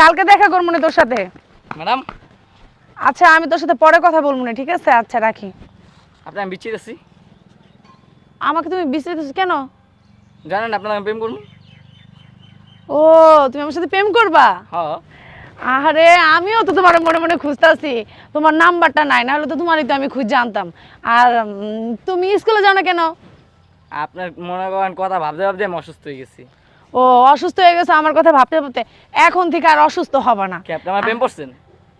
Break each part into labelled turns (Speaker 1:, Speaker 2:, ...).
Speaker 1: কালকে দেখা করব না তোর সাথে।
Speaker 2: ম্যাডাম।
Speaker 1: আচ্ছা আমি তোর সাথে পরে কথা বলব না ঠিক আছে? আচ্ছা রাখি।
Speaker 2: আপনি আমি বিচ্ছিত আছি।
Speaker 1: আমাকে তুমি কেন?
Speaker 2: জানেন আপনার আমি প্রেম
Speaker 1: ও তুমি আমার সাথে প্রেম করবা?
Speaker 2: হ্যাঁ।
Speaker 1: আরে আমিও তো তোমার মনে মনে খুঁজতেছি। তোমার নাম্বারটা নাই না হলে তো তোমারই তো আমি খুঁজে জানতাম আর তুমি স্কুলে যাও না কেন?
Speaker 2: আপনার মনে করেন কথা ভাবতে ভাবতে আমি অসুস্থ হয়ে গেছি।
Speaker 1: ও অসুস্থ হয়ে গেছে আমার কথা ভাবতে ভাবতে এখন থেকে আর অসুস্থ হবে না।
Speaker 2: প্রেম করছেন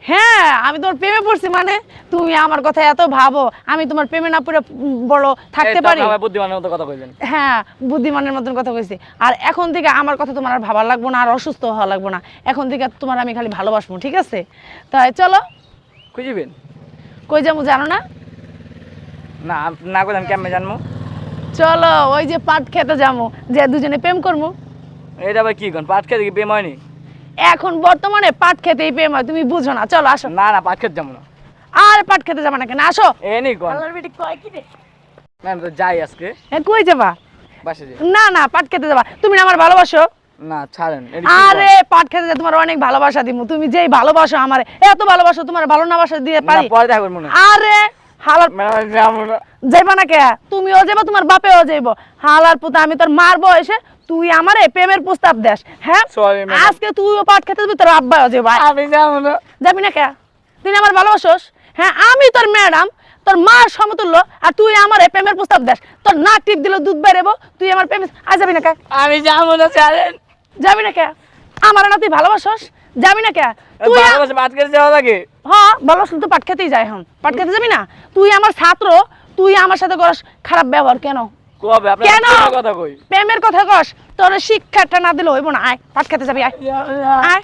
Speaker 1: হ্যাঁ আমি তোমার প্রেমে পড়ছি মানে তুমি আমার কথা এত ভাবো আমি তোমার প্রেমে না পড়ে বড় থাকতে পারি?
Speaker 2: বুদ্ধিমানের মতো কথা কইলেন
Speaker 1: হ্যাঁ বুদ্ধিমানের মতন কথা কইছি। আর এখন থেকে আমার কথা তোমার আর ভাবা লাগবো না আর অসুস্থ হওয়া লাগবো না। এখন থেকে তোমার আমি খালি ভালোবাসবো ঠিক আছে? তাই চলো।
Speaker 2: খুঁজিবেন
Speaker 1: কই যাব জানো না?
Speaker 2: না না করলে আমি কেমন জানব
Speaker 1: চলো ওই যে পাট খেতে যাব যে দুজনে প্রেম করব
Speaker 2: এটা আবার কি কোন পাট খেতে কি প্রেম হয়নি?
Speaker 1: এখন বর্তমানে পাট খেতেই প্রেম হয় তুমি বুঝো না চলো আসো।
Speaker 2: না না পাট খেতে যাব না।
Speaker 1: আর পাট খেতে যাব না কেন আসো।
Speaker 2: এ নেই কোন।
Speaker 1: আল্লাহর বেটি কয় কি রে?
Speaker 2: না তো যাই আজকে।
Speaker 1: এ, কই যাবা?
Speaker 2: বাসে যাই।
Speaker 1: না না পাট খেতে যাবা। তুমি না আমার ভালোবাসো?
Speaker 2: না ছাড়েন
Speaker 1: আরে পাট খেতে যা তোমার অনেক ভালোবাসা দিমু তুমি যেই ভালোবাসো আমার এত ভালোবাসো তোমার ভালো না বাসা দিয়ে? পারি।
Speaker 2: না
Speaker 1: আরে হালার
Speaker 2: আমি যাব
Speaker 1: যাইবা না কে? তুমিও যাইবা তোমার বাপেও যাইব। হালার পুতা আমি তোর মারবো এসে তুই আমারে প্রেমের প্রস্তাব দেস হ্যাঁ? আজকে তুইও পাট খেতে যাবি তোর আব্বাও যাইবা।
Speaker 2: আমি যাব না।
Speaker 1: যাবি না কে? তুই আমার ভালোবাসোস? হ্যাঁ আমি তোর ম্যাডাম তোর মার সমতুল্য আর তুই আমার প্রেমের প্রস্তাব দেস। তোর না টিপ দিলে দুধ বেরোবো তুই আমার প্রেম আজ যাবি না কে?
Speaker 2: আমি যাব না
Speaker 1: যাবি না কে? আমার না তুই ভালোবাসোস? যাবি না কে? তুই
Speaker 2: ভালোবাসে পাট খেতে যাওয়া লাগে
Speaker 1: হ্যাঁ ভালোবাসলে তো পাট খেতেই যায় এখন। পাট খেতে যাবি না? তুই আমার ছাত্র তুই আমার সাথে করস খারাপ ব্যবহার কেন?
Speaker 2: কবে? আপনার
Speaker 1: কেন?
Speaker 2: প্রেমের কথা কই?
Speaker 1: প্রেমের কথা কস। তোর শিক্ষাটা না দিলে হইব না। আয় পাট খেতে যাবি আয়। আয়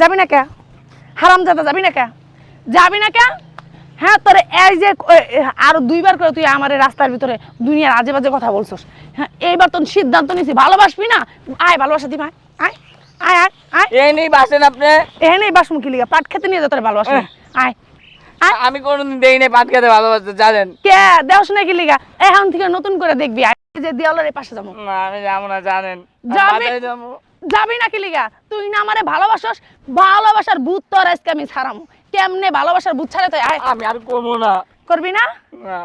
Speaker 1: যাবি না কে? হারাম জাদা যাবি না কে? যাবি না কে? হ্যাঁ তোর এই যে আরও দুইবার করে তুই আমার রাস্তার ভিতরে দুনিয়ার আজে বাজে কথা বলছস। হ্যাঁ এইবার তোর সিদ্ধান্ত নিছি ভালোবাসবি না? আয় ভালোবাসা দিবা আয় আয়
Speaker 2: এই নেই বাসেন আপনি
Speaker 1: লিগা? পাট খেতে নিয়ে যা তোর ভালোবাসবি আয়। আয়।
Speaker 2: আমি কোনোদিন দেই নাই পাট খেতে ভালোবাসতে জানেন?
Speaker 1: কে? দেওস নাকি লিগা? এখন থেকে নতুন করে দেখবি। যে দেওয়ালের পাশে যাব।
Speaker 2: না আমি যাব না জানেন।
Speaker 1: যাবি? লিগা? তুই না আমারে ভালোবাসস ভালোবাসার ভূত তোর আজকে আমি ছাড়ামু। কেমনে ভালোবাসার ভূত ছাড়ে তুই? আয়।
Speaker 2: আমি আর না।
Speaker 1: করবি না।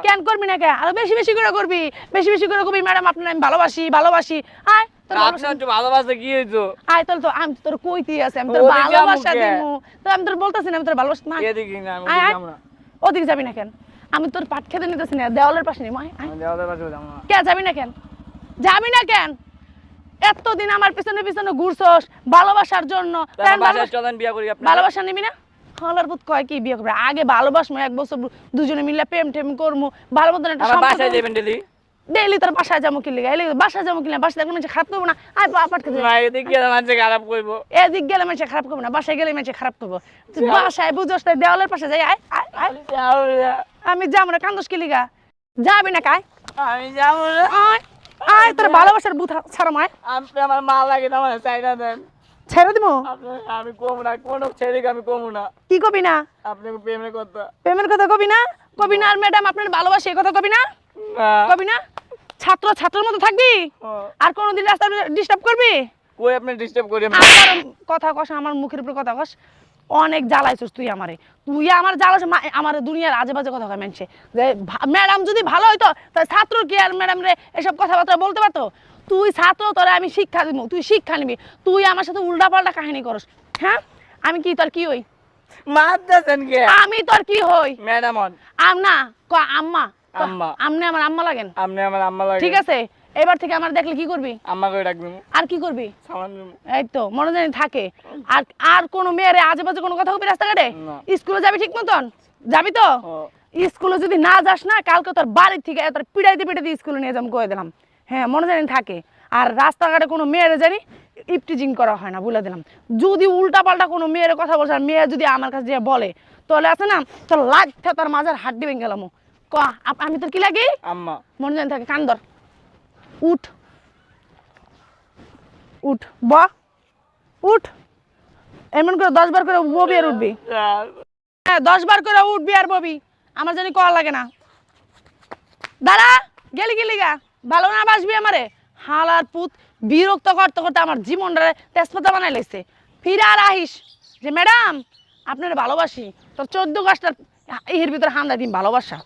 Speaker 1: কেন করবি না কে? আরও বেশি বেশি করে করবি। বেশি বেশি করে করবি ম্যাডাম আপনার আমি ভালোবাসি ভালোবাসি। আয়। ভালোবাসা-
Speaker 2: কি হয়েছো
Speaker 1: আয় তো আমি তোর কইতি আছে আমি তোর ভালোবাসা দিমু। তো আমি তোর বলতাছি না আমি তোর ভালোবাসি না
Speaker 2: এদিকে না ওদিকে
Speaker 1: আয়।
Speaker 2: যাব না।
Speaker 1: কেন? আমি তোর পাট খেতে নিতেছি না দেওয়ালের পাশে
Speaker 2: দেওয়ালের যাব না।
Speaker 1: কে যাবি না কেন? যাবি না কেন? এতদিন আমার পিছনে পিছনে ঘুরছস ভালোবাসার জন্য। ভালোবাসা-
Speaker 2: বিয়া করি
Speaker 1: ভালোবাসা নিবি না? হলার কয় কি বিয়ে করবে? আগে ভালোবাসমু এক বছর দুজনে মিলে প্রেম টেম করমু ভালো মতন একটা ডেইলি তোর বাসায় যাব কি লিগা? এলি বাসায় যাব কি না বাসায় দেখলে মানুষ খারাপ করব না। আয় বাপাট খেতে
Speaker 2: না এদিকে গেলে মানুষে খারাপ করব।
Speaker 1: এদিক গেলে মানুষ খারাপ করব না বাসায় গেলে মানুষ খারাপ করব। বাসায় বুঝোস তাই দেওয়ালের পাশে যাই আয়
Speaker 2: আমি যাব না।
Speaker 1: না কান্দোস কি লিগা? যাবি না কায়?
Speaker 2: আমি যাব না।
Speaker 1: আয় তোর ভালোবাসার বুথ ছাড়ো মায়।
Speaker 2: আপনি আমার মা লাগে না আমার চাইনা দেন।
Speaker 1: ছেড়ে দিব?
Speaker 2: আমি কমু না কোনো ছেড়ে আমি কমু না।
Speaker 1: কি কবি না?
Speaker 2: আপনি প্রেমের কথা।
Speaker 1: প্রেমের কথা কবি না? কবি না আর ম্যাডাম আপনার ভালোবাসে এই কথা কবি না
Speaker 2: না?
Speaker 1: কবি না? ছাত্র ছাত্রের মতো থাকবি? আর কোনোদিন রাস্তা ডিস্টার্ব করবি?
Speaker 2: কই আপনি ডিস্টার্ব করি আমি?
Speaker 1: আমার কথা কস আমার মুখের উপর কথা কস। অনেক জ্বালাইছিস তুই আমারে। তুই আমার জ্বালাস আমার দুনিয়ার আজে বাজে কথা কয় মানছে যে ম্যাডাম যদি ভালো হইতো তাহলে ছাত্র কি আর ম্যাডাম রে এসব কথাবার্তা বলতে পারতো? তুই ছাত্র তোরে আমি শিক্ষা দিব তুই শিক্ষা নিবি। তুই আমার সাথে উল্টা পাল্টা কাহিনী করস হ্যাঁ? আমি কি তোর কি হই? আমি তোর কি হই?
Speaker 2: ম্যাডাম
Speaker 1: আম না ক আম্মা।
Speaker 2: আম্মা।
Speaker 1: আমনে আমার আম্মা লাগেন?
Speaker 2: আপনি আমার আম্মা
Speaker 1: ঠিক আছে এবার থেকে আমার দেখলে কি করবি?
Speaker 2: ডাকবেন
Speaker 1: আর কি করবি? এই তো মনে জানি থাকে। আর আর কোনো মেয়েরে আজে বাজে কোনো কথা রাস্তাঘাটে। স্কুলে যাবি ঠিক মতন? যাবি তো? স্কুলে যদি না যাস না কালকে তোর বাড়ির থেকে তোর পিড়াইতে পিড়াইতে স্কুলে নিয়ে যাম কয়ে দিলাম। হ্যাঁ মনে জানি থাকে। আর রাস্তাঘাটে কোনো মেয়েরে জানি ইপটিজিং করা হয় না বলে দিলাম। যদি উল্টা পাল্টা কোনো মেয়ের কথা বলছে আর মেয়ে যদি আমার কাছে যেয়ে বলে তাহলে আছে না তোর লাগতে তার মাঝের হাড্ডি ভেঙে গেলাম ক আমি তোর কি লাগি?
Speaker 2: আম্মা।
Speaker 1: মনে জানি থাকে কান্দর উঠ। উঠ। ব। উঠ। এমন করে দশ বার করে ববি আর উঠবি। হ্যাঁ দশ বার করে উঠবি আর ববি। আমার জানি কল লাগে না। দাঁড়া গেলি গেলি গা ভালো না বাসবি আমারে? হালার পুত বিরক্ত করতে করতে আমার জীবনটা তেজপাতা বানাই লাইছে। ফিরে আর আহিস। যে ম্যাডাম আপনার ভালোবাসি। তোর চোদ্দ গাছটার এর ভিতরে হান্দা দিন ভালোবাসা।